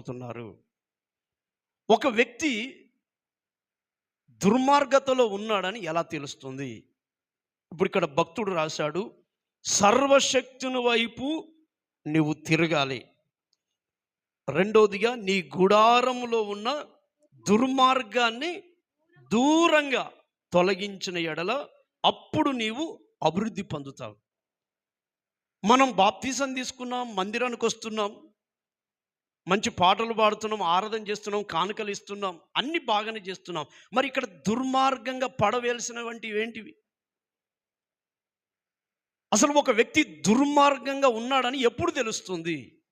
అవుతున్నారు ఒక వ్యక్తి దుర్మార్గతలో ఉన్నాడని ఎలా తెలుస్తుంది? ఇప్పుడు ఇక్కడ భక్తుడు రాశాడు సర్వశక్తుని వైపు నువ్వు తిరగాలి. రెండోదిగా నీ గుడారంలో ఉన్న దుర్మార్గాన్ని దూరంగా తొలగించిన ఎడల అప్పుడు నీవు అభివృద్ధి పొందుతావు. మనం బాప్తీసం తీసుకున్నాం మందిరానికి వస్తున్నాం. మంచి పాటలు పాడుతున్నాం ఆరాధన చేస్తున్నాం కానుకలు ఇస్తున్నాం అన్ని బాగానే చేస్తున్నాం. మరి ఇక్కడ దుర్మార్గంగా పడవేల్సినవంటివి ఏంటివి? అసలు ఒక వ్యక్తి దుర్మార్గంగా ఉన్నాడని ఎప్పుడు తెలుస్తుంది?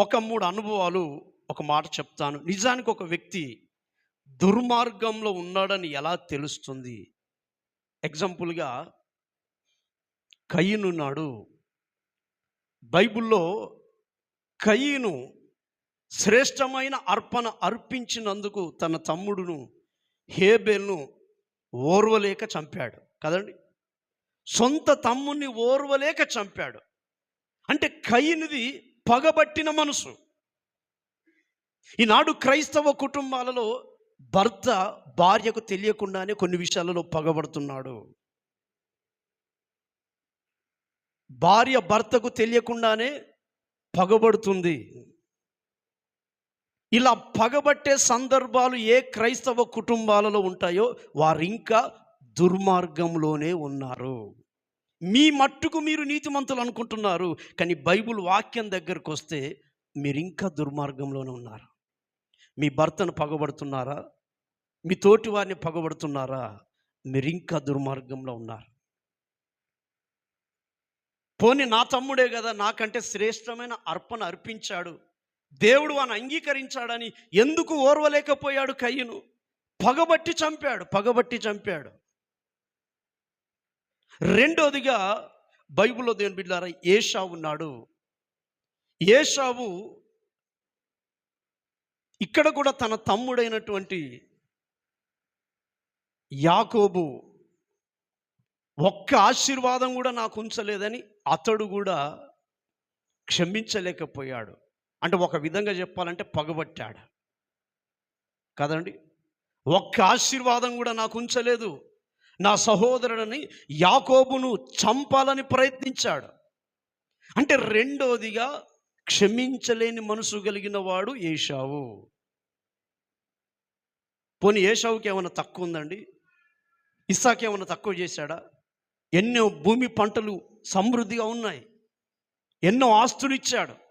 ఒక మూడు అనుభవాలు ఒక మాట చెప్తాను. నిజానికి ఒక వ్యక్తి దుర్మార్గంలో ఉన్నాడని ఎలా తెలుస్తుంది? ఎగ్జాంపుల్గా కయ్యనున్నాడు బైబిల్లో కయ్యను శ్రేష్టమైన అర్పణ అర్పించినందుకు తన తమ్ముడును హేబెల్ను ఓర్వలేక చంపాడు. కదండి? సొంత తమ్ముని ఓర్వలేక చంపాడు. అంటే కయ్యనిది పగబట్టిన మనసు. ఈనాడు క్రైస్తవ కుటుంబాలలో భర్త భార్యకు తెలియకుండానే కొన్ని విషయాలలో పగబడుతున్నాడు. భార్య భర్తకు తెలియకుండానే పగబడుతుంది. ఇలా పగబట్టే సందర్భాలు ఏ క్రైస్తవ కుటుంబాలలో ఉంటాయో వారు ఇంకా దుర్మార్గంలోనే ఉన్నారు. మీ మట్టుకు మీరు నీతిమంతులు అనుకుంటున్నారు కానీ బైబుల్ వాక్యం దగ్గరకు వస్తే మీరు ఇంకా దుర్మార్గంలోనే ఉన్నారు. మీ భర్తను పగబడుతున్నారా? మీ తోటి వారిని పగబడుతున్నారా? మీరు ఇంకా దుర్మార్గంలో ఉన్నారు. పోనీ నా తమ్ముడే కదా నాకంటే శ్రేష్టమైన అర్పణ అర్పించాడు. దేవుడు అని అంగీకరించాడని ఎందుకు ఓర్వలేకపోయాడు కయ్యను? పగబట్టి చంపాడు పగబట్టి చంపాడు. రెండోదిగా బైబిల్లో దేవుని బిడ్డారా ఏషావు ఉన్నాడు ఏషావు ఇక్కడ కూడా తన తమ్ముడైనటువంటి యాకోబు ఒక్క ఆశీర్వాదం కూడా నాకు ఉంచలేదని అతడు కూడా క్షమించలేకపోయాడు. అంటే ఒక విధంగా చెప్పాలంటే పగబట్టాడు. కదండి? ఒక్క ఆశీర్వాదం కూడా నాకు ఉంచలేదు. నా సహోదరుడిని యాకోబును చంపాలని ప్రయత్నించాడు. అంటే రెండోదిగా క్షమించలేని మనసు కలిగిన వాడు ఏషావు. పోనీ ఏషావుకి ఏమైనా తక్కువ ఉందండి? ఇస్సాకి ఏమైనా తక్కువ చేశాడా? ఎన్నో భూమి పంటలు సమృద్ధిగా ఉన్నాయి. ఎన్నో ఆస్తులు ఇచ్చాడు.